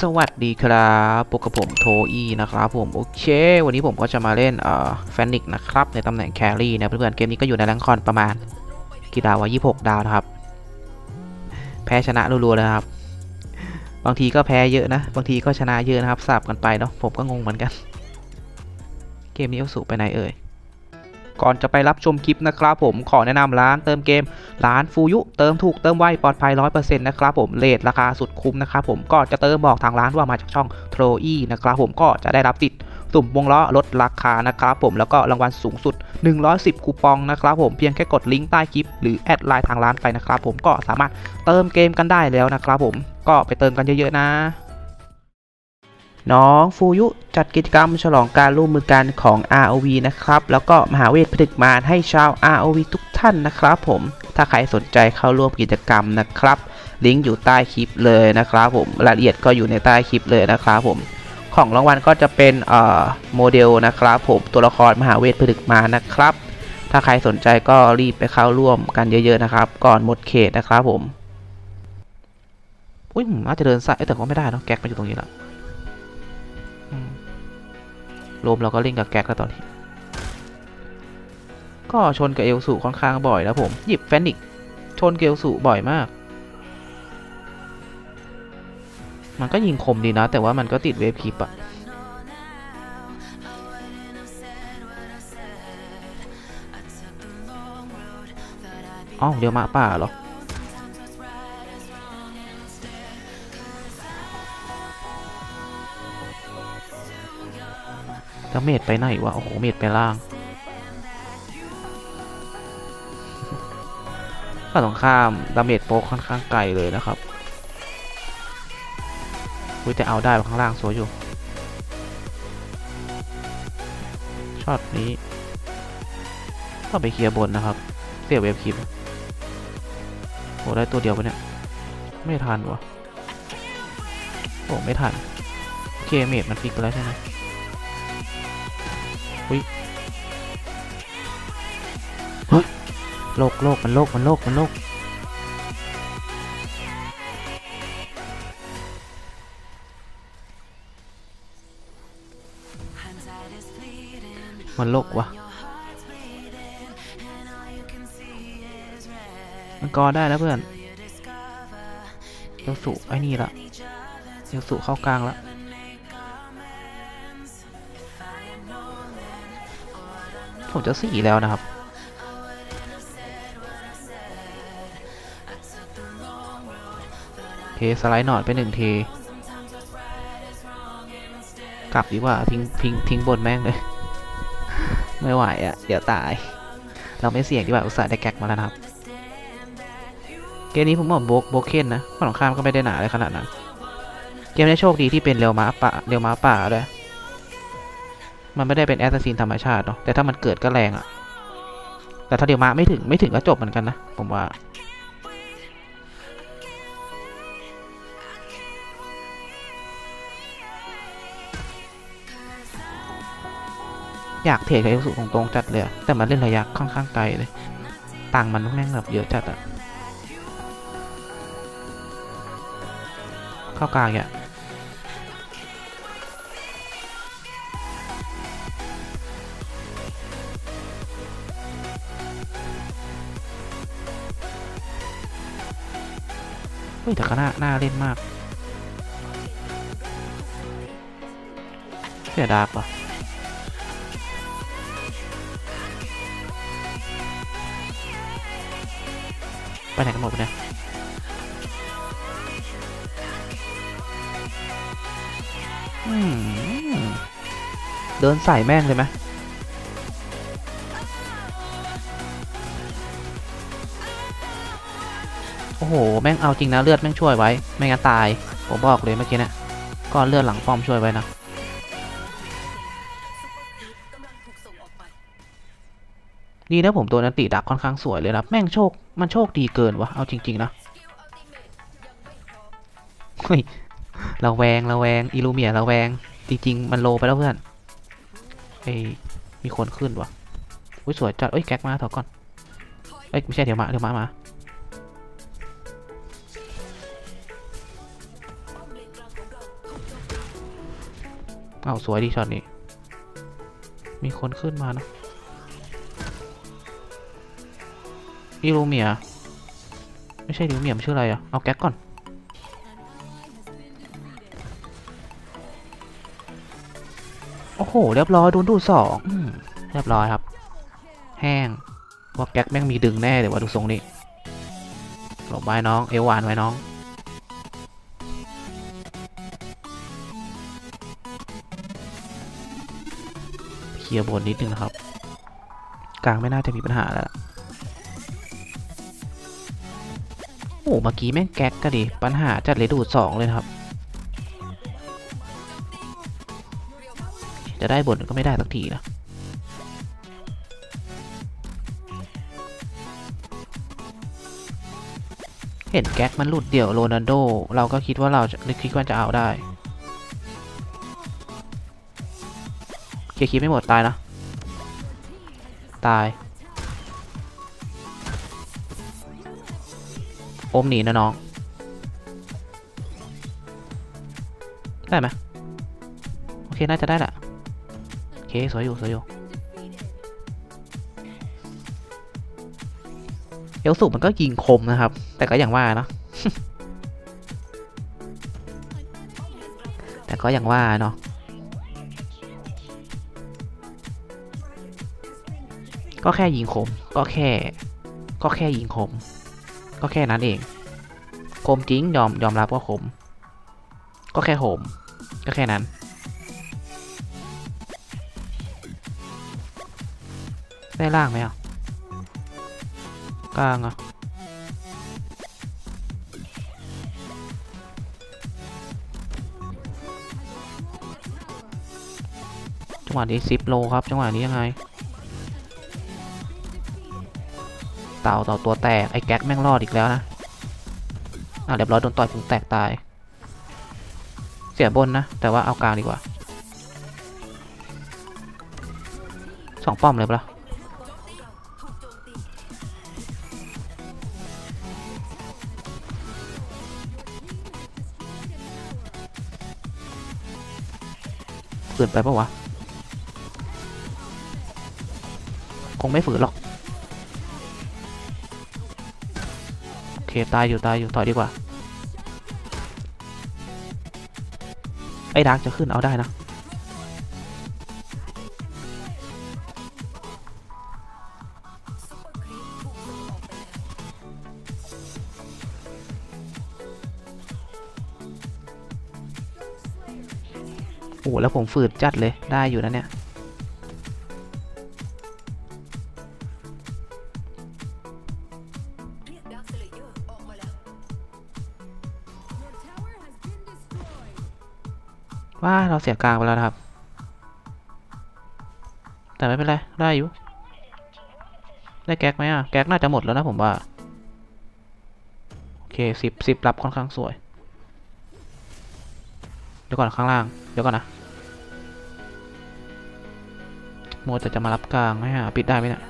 สวัสดีครับพบกับผมโทอีนะครับผม โอเค วันนี้ผมก็จะมาเล่นเอ่อแฟนิกนะครับ ในตำแหน่งแครี่นะเพื่อนๆเกมนี้ก็อยู่ในแรงคอนประมาณกี่ดาววะ26ดาวนะครับ แพ้ชนะรัวๆเลยครับ บางทีก็แพ้เยอะนะ บางทีก็ชนะเยอะนะครับสลับกันไปเนาะผมก็งงเหมือนกัน เกมนี้เอาสู่ไปไหนเอ่ย ก่อนจะไปรับชมคลิปนะครับผมขอแนะนำร้านเติมเกม ร้านฟูยุเติมถูกเติมไวปลอดภัย100%นะครับผมเลทราคาสุดคุ้มนะครับผมก็จะเติมบอกทางร้านว่ามาจากช่องโทรอีนะครับผมก็จะได้รับติดสุ่มวงล้อลดราคานะครับผมแล้วก็รางวัลสูงสุด 110 คูปองนะครับผมเพียงแค่กดลิงก์ใต้คลิปหรือแอดไลน์ทางร้านไปนะครับผมก็สามารถเติมเกมกันได้แล้วนะครับผมก็ไปเติมกันเยอะๆนะ น้องฟูยุจัดกิจกรรมฉลองการร่วมมือกันของ ROV นะครับ แล้วก็มหาเวทผลึกมารให้ชาว ROV ทุกท่านนะครับผม ถ้าใครสนใจเข้าร่วมกิจกรรมนะครับ ลิงก์อยู่ใต้คลิปเลยนะครับผม รายละเอียดก็อยู่ในใต้คลิปเลยนะครับผม ของรางวัลก็จะเป็นเอ่อโมเดลนะครับผม ตัวละครมหาเวทผลึกมานะครับ ถ้าใครสนใจก็รีบไปเข้าร่วมกันเยอะๆนะครับ ก่อนหมดเขตนะครับผม อุ้ยผมอาจจะเดินสายแต่ก็ไม่ได้เนอะแก๊กมาอยู่ตรงนี้ละอืม โรมเราก็เล่นกับแก๊กแล้วตอนนี้ ก็ชนกับเอลสูค่อนข้างบ่อยแล้วผมหยิบแฟนิกชนเอลสูบ่อยมาก มันก็ยิงคมดีนะ แต่ว่ามันก็ติดเวฟคลิปอะอ๋อเดี๋ยวมาป่าเหรอ แล้วเมดไปไหนวะ โอ้โห เมดไปล่างฝ่ายตรงข้าม ดาเมจโป๊กค่อนข้างไกลเลยนะครับอุ้ยแต่เอาได้ข้างล่างสวยอยู่ ช็อตนี้ต้องไปเคลียร์บนนะครับ เสียเวฟคลิปโอ้ได้ตัวเดียวไปะเนี่ย ไม่ทันวะโอ้ไม่ทัน โอเคเมดมันฟิกไปแล้วใช่ไหม โลกโลกมันโลกมันโลกมันโลกมันโลกวะมันกอได้แล้วเพื่อนเดี๋ยวสุไอ้นี่ละเดี๋ยวสุเข้ากลางละ ผมจะสี่แล้วนะครับ เทสไลด์หนอดไปหนึ่งเท กลับดีกว่าทิ้งทิ้งทิ้งบนแม่งเลย ไม่ไหวอะ่ะ เดี๋ยวตาย เราไม่เสี่ยงดีกว่าอุตส่าห์ได้แก๊กมาแล้วนะครับ เกมนี้ผมบอกโบกโบเคนนะฝั่งข้ามก็ไม่ได้หนาเลยขนาดนั้น เกมนี้โชคดีที่เป็นเรียวม้าป่าเรียวม้าป่าด้วย มันไม่ได้เป็นแอสซัสซินธรรมชาติเนาะแต่ถ้ามันเกิดก็แรงอะ่ะแต่ถ้าเรียวมาไม่ถึงไม่ถึงก็จบเหมือนกันนะ ผมว่าอยากเทรดกับเอลสูตรงๆจัดเลยแต่มันเล่นระยะค่อนข้างไกลเลยต่างมันแม่งแบบเยอะจัดอะเข้ากลางอะ ฮ้ยแต่ก็น่าน่าเล่นมากเสียดากว่ะไปไหนกันหมดวะเนี่ยอืมเดินใส่แม่งเลยไหม โอ้โห แม่งเอาจริงนะเลือดแม่งช่วยไว้ ไม่งั้นตาย ผมบอกเลยเมื่อกี้นี่ยก้อนเลือดหลังป้อมช่วยไว้นะดีนะผมตัวนันติดักค่อนข้างสวยเลยนะแม่งโชค มันโชคดีเกินวะเอาจริง ๆ นะเฮ้ยระแวงระแวงอิลูเมียระแวง จริง ๆ มันโลไปแล้วเพื่อนเอ้ยมีคนขึ้นวะอุ้ยสวยจัดเอ้ยแก๊กมาถอก่อนเอ้ยไม่ใช่เดี๋ยวมาเดี๋ยวมามา เอาสวยดีช็อตนี้ มีคนขึ้นมานะอีลูเมีย ไม่ใช่ลิวเมียมชื่ออะไรอะเอาแก๊กก่อน โอ้โห เรียบร้อยโดนดูสองเรียบร้อยครับ แห้งว่าแก๊กแม่งมีดึงแน่เลยว่าดูทรงนี้หลบไว้น้อง เอวหวานไว้น้อง ลียร์บนนิดนึงนะครับ กลางไม่น่าจะมีปัญหาแล้วโอ้เมื่อกี้แม่งแก๊กก็ดิ ปัญหาจัดเลยดูดสองเลยครับ จะได้บนก็ไม่ได้สักทีนะเห็นแก๊กมันหลุดเดี่ยวโรนัลโด เราก็คิดว่าเราจะคิดว่าจะเอาได้ เคลียร์คีย์ไม่หมดตายนะ ตาย โอมหนีนะน้อง ได้ไหมโอเค น่าจะได้แหละ โอเค สวยอยู่ สวยอยู่ เอลสุมันก็ยิงคมนะครับ แต่ก็อย่างว่านะแต่ก็อย่างว่าเนาะ ก็แค่ยิงคม ก็แค่ ก็แค่ยิงคม ก็แค่นั้นเอง คมจริงยอมยอมรับว่าคม ก็แค่โหม ก็แค่นั้น ได้ล่างไหมอะกลางอะจังหวะนี้ซิปโลครับ จังหวะนี้ยังไง ต่าเต่าตัวแตกไอ้แก๊กแม่งรอดอีกแล้วนะอะเรียบร้อยโดนต่อยพุงแตกตาย เสียบนนะ แต่ว่าเอากลางดีกว่าสองป้อมเลยปะล่ะฝืนไปปะวะ คงไม่ฝืนหรอก เคตายอยู่ตายอยู่ต่อยดีกว่า ไอ้ดาร์กจะขึ้นเอาได้นะ โอ้แล้วผมฝืดจัดเลยได้อยู่นะเนี่ย ว่าเราเสียกลางไปแล้วครับ แต่ไม่เป็นไร ได้อยู่ ได้แก๊กไหมอะ แก๊กน่าจะหมดแล้วนะผมว่า โอเคสิบสิบรับค่อนข้างสวย เดี๋ยวก่อนข้างล่าง เดี๋ยวก่อนนะโมแต่จะมารับกลางไหมฮะปิดได้ไหมเนี่ย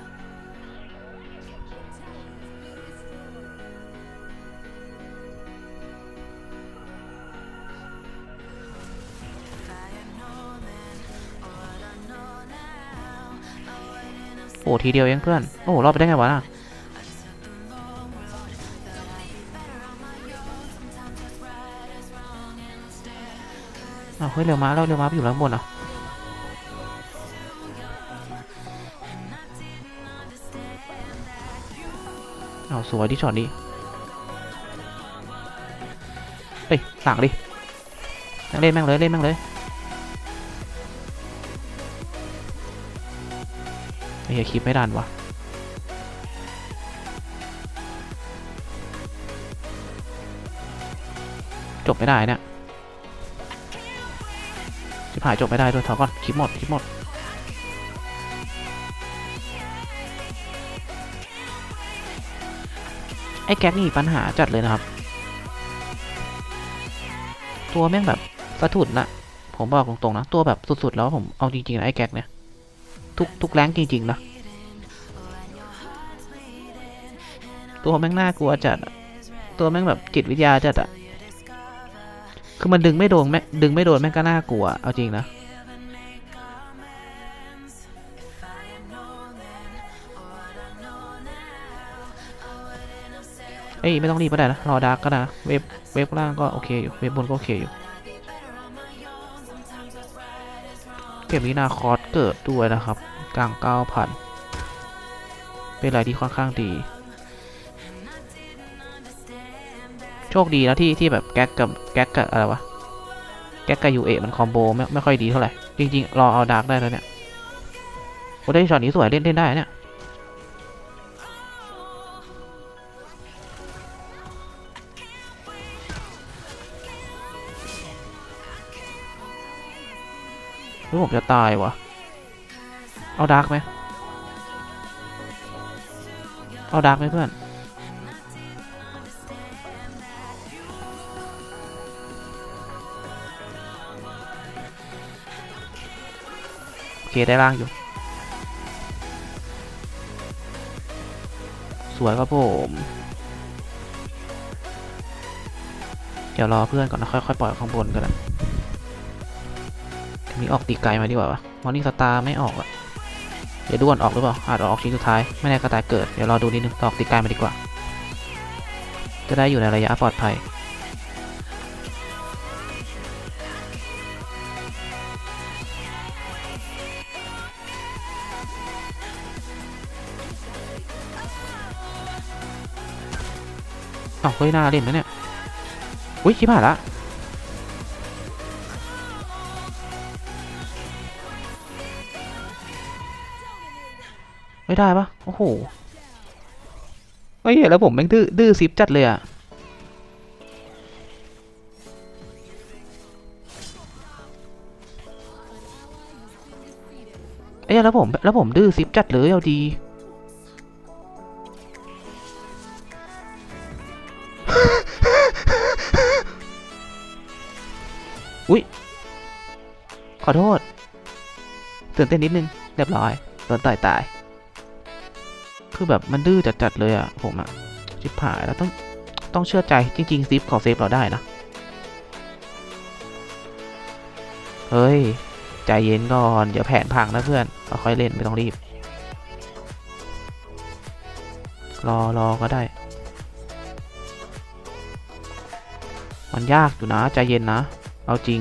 อ้ทีเดียวเองเพื่อน โอ้รอดไปได้ไงวะน่ะอ้าวเฮ้ยเร็วมาแล้วเร็วมาไปอยู่แล้วข้างบนอะอ้าวสวยที่ช็อตนี้เฮ้ยสั่งดิ เล่นแม่งเลย เล่นแม่งเลยียคลิปไม่ดันวะจบไม่ได้เนี่ยชิบหายจบไม่ได้ด้วยถอก่อนคลิปหมดคลิปหมดไอ้แก๊กนี่ปัญหาจัดเลยนะครับ ตัวแม่งแบบสะทุดนะผมบอกตรงๆนะ ตัวแบบสุดๆแล้วผมเอาจริงๆนะไอ้แก๊กเนี่ย ทุกทุกแรงจริงๆนะตัวแม่งน่ากลัวจัดตัวแม่งแบบจิตวิทยาจัดอะคือมันดึงไม่โดนแม่ดึงไม่โดนแม่งก็น่ากลัวเอาจริงนะเอ้ยไม่ต้องรีบก็ได้นะรอดาร์กก็ได้เวฟเวฟล่างก็โอเคอยู่เวฟบนก็โอเคอยู่ เกมนี้นาคอสเกิดด้วยนะครับ กลางเก้าพันเป็นอะไรที่ค่อนข้างดี โชคดีนะที่ที่แบบแก๊กกับแก๊กกับอะไรวะ แก๊กกับยูเอมันคอมโบไม่ไม่ค่อยดีเท่าไหร่ จริง ๆ รอเอาดาร์กได้แล้วเนี่ย โอ้ได้ช็อตนี้สวยเล่นเล่นได้เนี่ย ผมจะตายวะเอาดาร์กไหมเอาดาร์กไหมเพื่อนโอเคได้ล่างอยู่ สวยครับผม เดี๋ยวรอเพื่อนก่อนนะค่อยๆปล่อยข้างบนกันนะ มีออกตีไกลมาดีกว่าวะมอร์นิ่งสตาร์ไม่ออกอะเดี๋ยวด้วนออกหรือเปล่า อาจจะออกชิ้นสุดท้าย ไม่แน่ก็ตายเกิด เดี๋ยวรอดูนิดนึงออกตีไกลมาดีกว่า จะได้อยู่ในระยะปลอดภัยอ้าเฮ้ยน่าเล่นนะเนี่ย อุ้ยชิบหายละ ไม่ได้ปะโอ้โหเฮ้ยแล้วผมแม่งดื้อดื้อซิปจัดเลยอะเอ้ยแล้วผมแล้วผมดื้อซิปจัดเลยเอาดีอุ้ยขอโทษตื่นเต้นนิดนึง เรียบร้อยโดนต่อยตาย คือแบบมันดื้อจัดๆเลยอะผมอะชิบหายแล้วต้องต้องเชื่อใจจริงๆซิปขอเซฟเราได้นะ เฮ้ย ใจเย็นก่อน เดี๋ยวแผนพังนะเพื่อนเราค่อยเล่นไม่ต้องรีบ รอรอก็ได้ มันยากอยู่นะ ใจเย็นนะ เอาจริง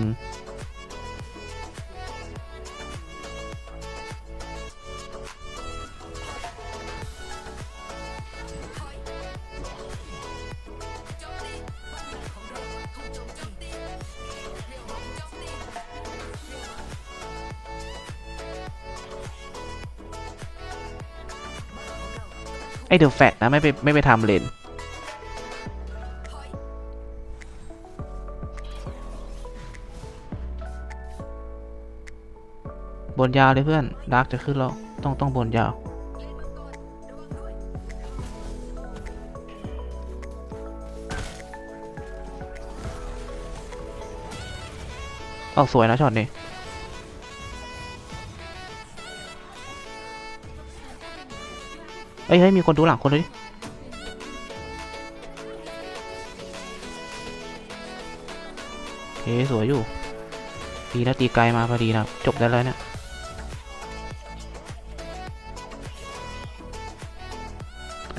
ไอเดอะแฟตนะไม่ไปไม่ไปทำเลนบนยาวเลยเพื่อนดาร์กจะขึ้นแล้วต้องต้องบนยาวออกสวยนะช็อตนี้ เฮ้ยเฮ้ยมีคนดูหลังคนเลยโอเคสวยอยู่ดีนะตีไกลมาพอดีนะจบได้แล้วเนี่ย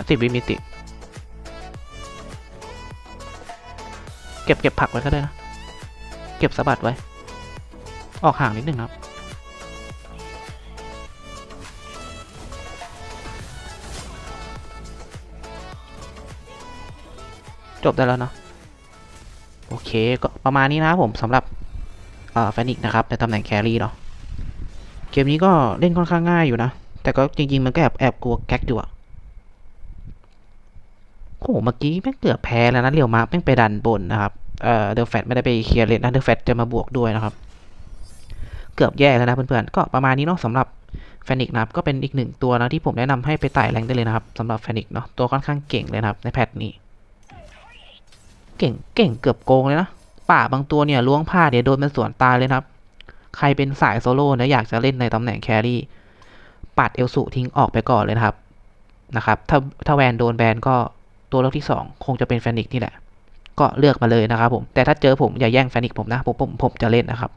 สิบวิมิติ เก็บเก็บผักไว้ก็ได้นะ เก็บสะบัดไว้ ออกห่างนิดนึงครับ บได้แล้วเนาะโอเคก็ประมาณนี้นะผมสำหรับแฟนิกนะครับในตำแหน่งแครี่เนาะเกมนี้ก็เล่นค่อนข้างง่ายอยู่นะ แต่ก็จริง ๆ มันก็แอบแอบกลัวแก๊กอยู่อะโอ้โหเมื่อกี้แม่งเกือบแพ้แล้วนะเรียวมาแม่งไปดันบนนะครับเอ่อเดอะแฟตไม่ได้ไปเคลียร์เลนนะเดอะแฟตจะมาบวกด้วยนะครับ เกือบแย่แล้วนะเพื่อนๆก็ประมาณนี้เนาะสำหรับแฟนิกนะครับก็เป็นอีกหนึ่งตัวนะที่ผมแนะนำให้ไปไต่แรงได้เลยนะครับสำหรับแฟนิกเนาะตัวค่อนข้างเก่งเลยนะครับในแพทนี้ เก่งเก่งเกือบโกงเลยนะ ป่าบางตัวเนี่ยล้วงผ้าเดี๋ยวโดนมันสวนตายเลยครับ ใครเป็นสายโซโล่นะอยากจะเล่นในตำแหน่งแครี่ปัดเอลสุทิ้งออกไปก่อนเลยครับนะครับ ถ้าถ้าแวนโดนแบนก็ตัวเลือกที่ 2 คงจะเป็นแฟนิกนี่แหละ ก็เลือกมาเลยนะครับผม แต่ถ้าเจอผมอย่าแย่งแฟนิกผมนะผมผมผมจะเล่นนะครับ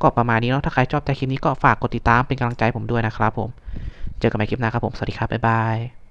ก็ประมาณนี้เนาะถ้าใครชอบใจคลิปนี้ก็ฝากกดติดตามเป็นกำลังใจผมด้วยนะครับผม เจอกันใหม่คลิปหน้าครับผม สวัสดีครับ บ๊ายบาย